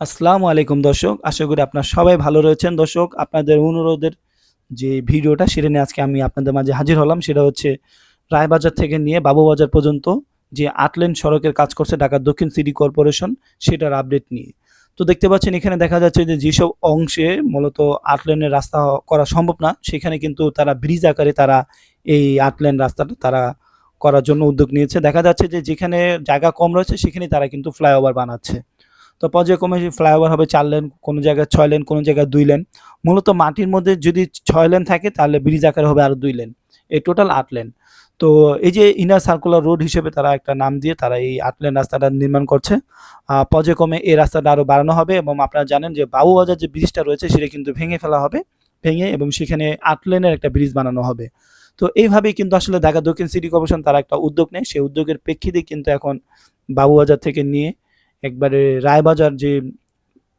আসসালামু আলাইকুম দর্শক, আশা করি আপনার সবাই ভালো রয়েছেন। দর্শক, আপনাদের অনুরোধের যে ভিডিওটা, সেটা নিয়ে আজকে আমি আপনাদের মাঝে হাজির হলাম। সেটা হচ্ছে রায়বাজার থেকে নিয়ে বাবুবাজার পর্যন্ত যে আটলেন সড়কের কাজ করছে ঢাকা দক্ষিণ সিটি কর্পোরেশন, সেটার আপডেট নিয়ে। তো দেখতে পাচ্ছেন, এখানে দেখা যাচ্ছে যে যেসব অংশে মূলত আটলেনের রাস্তা করা সম্ভব না, সেখানে কিন্তু তারা ব্রিজ আকারে তারা এই আটলেন রাস্তাটা তারা করার জন্য উদ্যোগ নিয়েছে। দেখা যাচ্ছে যে যেখানে জায়গা কম রয়েছে সেখানে তারা কিন্তু ফ্লাইওভার বানাচ্ছে। তো পর্যায়ক্রমে ফ্লাইওভার হবে চার লেন কোনো জায়গায় ছয় লেন কোনো জায়গায় দুই লেন মূলত মাটির মধ্যে যদি ছয় লেন থাকে, তাহলে ব্রিজ আকারে হবে আরও দুই লেন এই টোটাল আট লেন তো এই যে ইনার সার্কুলার রোড হিসেবে তারা একটা নাম দিয়ে তারা এই আট লেন রাস্তাটা নির্মাণ করছে। পর্যায়ক্রমে এই রাস্তাটা আরও বাড়ানো হবে এবং আপনারা জানেন যে বাবুবাজার যে ব্রিজটা রয়েছে, সেটা কিন্তু ভেঙে ফেলা হবে। ভেঙে এবং সেখানে আট লেনের একটা ব্রিজ বানানো হবে। তো এইভাবেই কিন্তু আসলে ঢাকা দক্ষিণ সিটি কর্পোরেশন তারা একটা উদ্যোগ নেয়। সেই উদ্যোগের প্রেক্ষিতে কিন্তু এখন বাবুবাজার থেকে নিয়ে একবারে রায়বাজার যে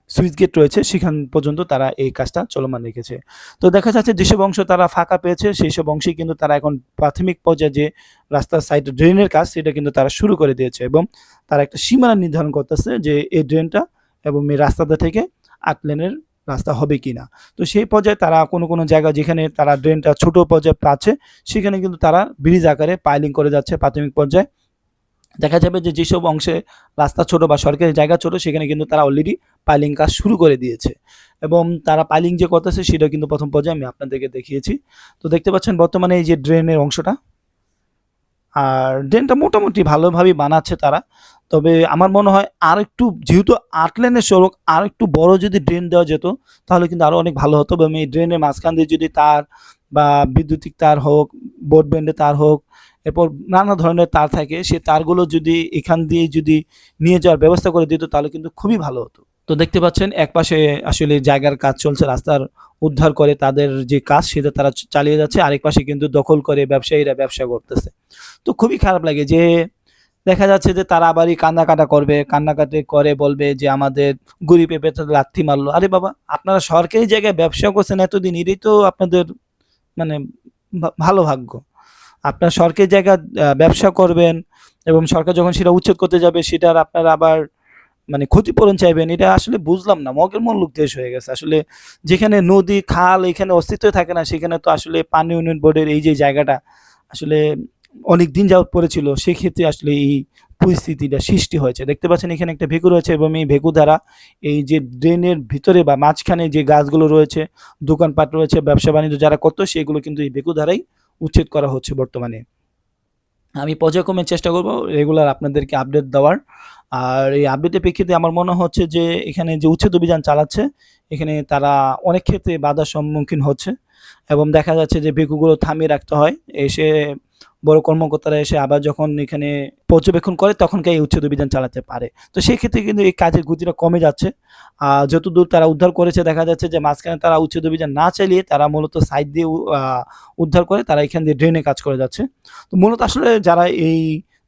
সুইচ গেট রয়েছে, সেখান পর্যন্ত তারা এই কাজটা চলমান রেখেছে। তো দেখা যাচ্ছে যেসব অংশ তারা ফাঁকা পেয়েছে সেই সব অংশেই কিন্তু তারা এখন প্রাথমিক পর্যায়ে যে রাস্তার সাইড ড্রেনের কাজ, সেটা কিন্তু তারা শুরু করে দিয়েছে এবং তারা একটা সীমানা নির্ধারণ করতেছে যে এই ড্রেনটা এবং এই রাস্তাটা থেকে আট লেনের রাস্তা হবে কিনা। তো সেই পর্যায়ে তারা কোনো কোনো জায়গা যেখানে তারা ড্রেনটা ছোট পর্যায়ে পাচ্ছে সেখানে কিন্তু তারা ব্রিজ আকারে পাইলিং করে যাচ্ছে প্রাথমিক পর্যায়ে। দেখা যাবে যে যেসব অংশে রাস্তা ছোট বা সরকারি জায়গা ছোট, সেখানে কিন্তু তারা অলরেডি পাইলিং কাজ শুরু করে দিয়েছে। এবং তারা পাইলিং যে করতেছে সেটা কিন্তু প্রথম পর্যায়ে আমি আপনাদেরকে দেখিয়েছি। তো দেখতে পাচ্ছেন বর্তমানে এই যে ড্রেনের অংশটা, আর ড্রেনটা মোটামুটি ভালোভাবেই বানাচ্ছে তারা। তবে আমার মনে হয় আর একটু যেহেতু আট লেনের সড়ক আর একটু বড় যদি ড্রেন দেওয়া যেত, তাহলে কিন্তু আরও অনেক ভালো হতো। এবং এই ড্রেনের মাঝখান দিয়ে যদি তার বা বৈদ্যুতিক তার হোক ব্রডব্যান্ডের তার হোক এরপর নানা ধরনের তার থাকে। সে তারগুলো যদি এখান দিয়ে যদি নিয়ে যাওয়ার ব্যবস্থা করে দিত, তাহলে কিন্তু খুবই ভালো হতো। তো দেখতে পাচ্ছেন, এক পাশে আসলে জায়গার কাজ চলছে, রাস্তার উদ্ধার করে তাদের যে কাজ সেটা তারা চালিয়ে যাচ্ছে, আরেক পাশে কিন্তু দখল করে ব্যবসায়ীরা ব্যবসা করতেছে। তো খুবই খারাপ লাগে যে দেখা যাচ্ছে যে তারা আবারই কান্নাকাটা করবে, কান্নাকাটি করে বলবে যে আমাদের গরিবে পেতে লাথি মারলো। আরে বাবা, আপনারা সরকারি জায়গায় ব্যবসা করছেন এতদিন, এটাই তো আপনাদের মানে ভালো ভাগ্য। আপনার সরকারি জায়গা ব্যবসা করবেন এবং সরকার যখন সেটা উচ্ছেদ করতে যাবে, সেটার আপনারা আবার মানে ক্ষতিপূরণ চাইবেন, এটা আসলে বুঝলাম না। মগের মূল্য দেশ হয়ে গেছে। আসলে যেখানে নদী, খাল এখানে অস্তিত্ব থাকে না, সেখানে তো আসলে পানি উন্নয়ন বোর্ডের এই যে জায়গাটা আসলে অনেক দিন যাওয়াত পড়েছিল, সেক্ষেত্রে আসলে এই পরিস্থিতিটা সৃষ্টি হয়েছে। দেখতে পাচ্ছেন এখানে একটা ভেকু রয়েছে এবং এই ভেকু দ্বারা এই যে ড্রেনের ভিতরে বা মাঝখানে যে গাছগুলো রয়েছে, দোকানপাট রয়েছে ব্যবসা বাণিজ্য যারা করতো, সেগুলো কিন্তু এই ভেকু দ্বারাই উচ্ছেদ করা হচ্ছে বর্তমানে। আমি পর্যায়ক্রমে চেষ্টা করব রেগুলার আপনাদেরকে আপডেট দেওয়ার। আর এই আপডেটের প্রেক্ষিতে আমার মনে হচ্ছে যে, এখানে যে উচ্ছেদ অভিযান চালাচ্ছে, এখানে তারা অনেক ক্ষেত্রে বাধার সম্মুখীন হচ্ছে। এবং দেখা যাচ্ছে যে ভেকুগুলো থামিয়ে রাখতে হয়। এসে বড় কর্মকর্তারা এসে আবার যখন এখানে পর্যবেক্ষণ করে তখনকে এই উচ্ছেদ অভিযান চালাতে পারে? তো সেই ক্ষেত্রে কিন্তু এই কাজের গতিটা কমে যাচ্ছে। আর যতদূর তারা উদ্ধার করেছে, দেখা যাচ্ছে যে মাঝখানে তারা উচ্ছেদ অভিযান না চালিয়ে তারা মূলত সাইড দিয়ে উদ্ধার করে, তারা এখান দিয়ে ড্রেনে কাজ করে যাচ্ছে। তো মূলত আসলে যারা এই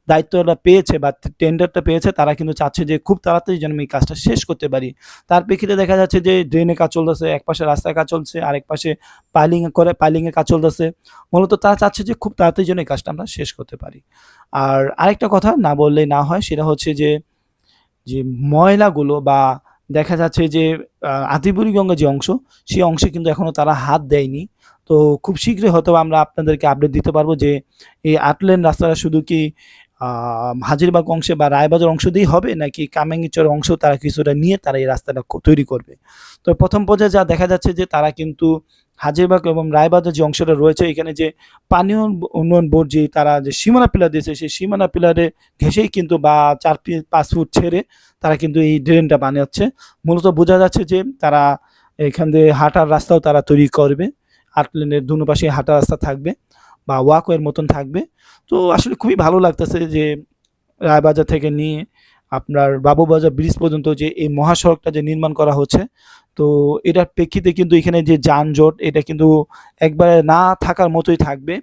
দায়িত্বটা পেয়েছে বা টেন্ডারটা পেয়েছে, তারা কিন্তু চাচ্ছে যে খুব তাড়াতাড়ি যেন আমি কাজটা শেষ করতে পারি। তার প্রেক্ষিতে দেখা যাচ্ছে যে ড্রেনে কাজ চলতেছে, এক পাশে রাস্তায় কাজ চলছে, আরেক পাশে পাইলিং করে পাইলিং এর কাজ চলতেছে। মূলত তারা চাচ্ছে যে খুব তাড়াতাড়ি যেন এই কাজটা আমরা শেষ করতে পারি। আর আরেকটা কথা না বললেই না হয়, সেটা হচ্ছে যে যে ময়লাগুলো বা দেখা যাচ্ছে যে আদিবুড়িগঙ্গা যে অংশ সেই অংশে কিন্তু এখনও তারা হাত দেয়নি। তো খুব শীঘ্রই হয়তো আমরা আপনাদেরকে আপডেট দিতে পারব যে, এই আট লেন রাস্তাটা শুধু কি হাজিরবাগ অংশে বা রায়বাজার অংশ দিয়েই হবে, নাকি কামেঙ্গিচর অংশ তারা কিছুটা নিয়ে তারা এই রাস্তাটা তৈরি করবে? তো প্রথম পর্যায়ে যা দেখা যাচ্ছে যে তারা কিন্তু হাজিরবাগ এবং রায়বাজার যে অংশটা রয়েছে, এখানে যে পানীয় উন্নয়ন বোর্ড যে তারা যে সীমানা পিলার দিয়েছে, সেই সীমানা পিলারে ঘেসেই কিন্তু বা চার পাঁচ ফুট ছেড়ে তারা কিন্তু এই ড্রেনটা বানাচ্ছে মূলত বোঝা যাচ্ছে যে তারা এখান দিয়ে হাঁটার রাস্তাও তারা তৈরি করবে, আট লেনের দুনো পাশে হাঁটার রাস্তা থাকবে। বা ওয়াকওয়ের মতন থাকবে। তো আসলে খুবই ভালো লাগতেছে যে রায়বাজার থেকে নিয়ে আপনার বাবুবাজার ব্রিজ পর্যন্ত যে এই মহাসড়কটা যে নির্মাণ করা হচ্ছে তো এটার প্রেক্ষিতে কিন্তু এখানে যে যানজট, এটা কিন্তু একবারে না থাকার মতোই থাকবে।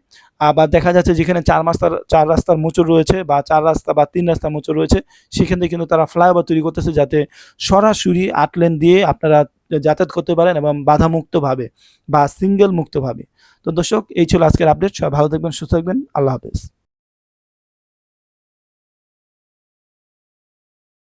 আবার দেখা যাচ্ছে যেখানে চার রাস্তার চার রাস্তার মোচর রয়েছে বা চার রাস্তা বা তিন রাস্তার মোচর রয়েছে, সেখান থেকে কিন্তু তারা ফ্লাইওভার তৈরি করতেছে যাতে সরাসরি আট লেন দিয়ে আপনারা যাতায়াত করতে পারেন এবং বাধামুক্তভাবে বা সিঙ্গেল মুক্তভাবে। তো দর্শক, এই ছিল আজকের আপডেট সবাই ভালো থাকবেন, সুস্থ থাকবেন। আল্লাহ হাফেজ।